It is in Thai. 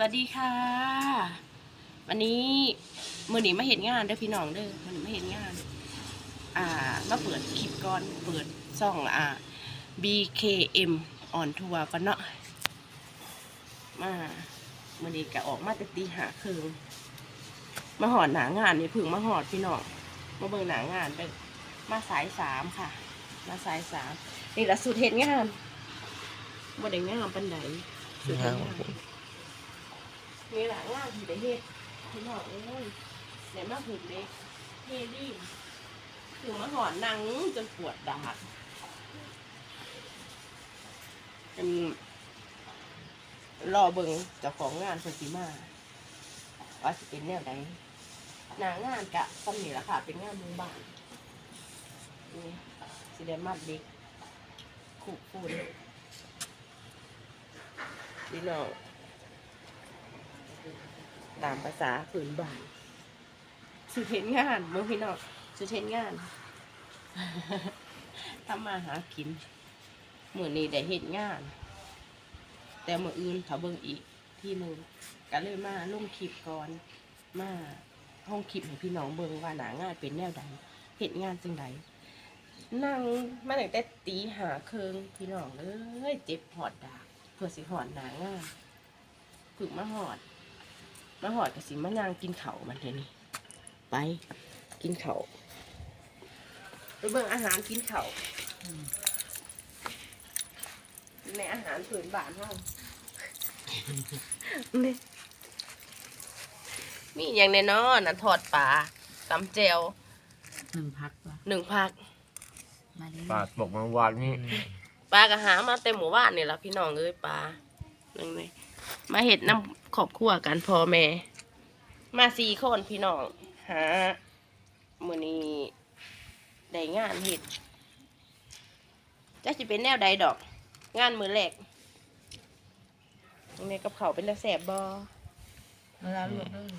วัสดีค่ะ วันนี้มือหนีมาเห็นงานเด้อพี่น้องเด้อมือหนีมาเห็นงาน อ่ามาเปิดคลิปก่อนเปิดช่องอ่า BKM ออนทัวร์กันเนาะมามือนี้ก็ออกมาแต่ตีหาคืนมาหอดหนางานนี่พึ่งมาหอดพี่น้องมาเบิ่งหนางานเด้อมาสายสามค่ะ มาสายสามนี่ละสุดเห็นงานบ่ได้งามปันไดสุดเห็นงาน มีหลายงานที่ได้เฮ็ดพี่น้องเอ้ยเดี๋ยมาผูกเด็กเฮดี้ถึงมาหอนนังจนปวดดาดเป็นรอเบิงเจ้าของงานคนสีมาว่าสิเป็นแนวใดหนางานกะซ้ำนี่ละค่ะเป็นงานมือบ้านนี่สิได้มัดเด็กขู่ฟูนพี่น้อง ตามภาษาฝืนบ้านสุดเห็นงานเมื่อพี่น้องสุดเห็นงานทำมาหากินมือนี้ได้เห็นงาน แต่เมื่ออื่นเขาเบิ่งอีกที่หนึ่งก็เลยมาลงคลิปก่อนมาห้องคลิปให้พี่น้องเบิ่งว่าหนางานเป็นแนวใดเห็นงานจังใดนั่งมาตั้งแต่ตีหาเคืองพี่น้องเอ้ยเจ็บหอดดากเพื่อสิหอดหนางานฝึกมาหอด มาหอดกับสิมานางกินเขาวมันเดี๋ยวนี้ไปกินเขาวไปเบิ่งอาหารกินเขาวในอาหารผืนบ้านเฮานี่มีอย่างแน่นอนนะทอดปลาตำแจวหนึ่งพักว่ะหนึ่งผักมาเลยปาดบอกมาวานนี่ปลากระหามาเต็มหมู่บ้านนี่ละพี่น้องเอ้ยปลาห นึ่งเลยมาเห็ดน้ำขอบครัวกันพ่อแม่ มาสี่คนพี่น้องหามือนี้ได้งานเห็ดจะจะเป็นแนวใดดอก งานมือแรกตรงนี้กับเขาวเป็นตาแสบบอเวลาลวกเลย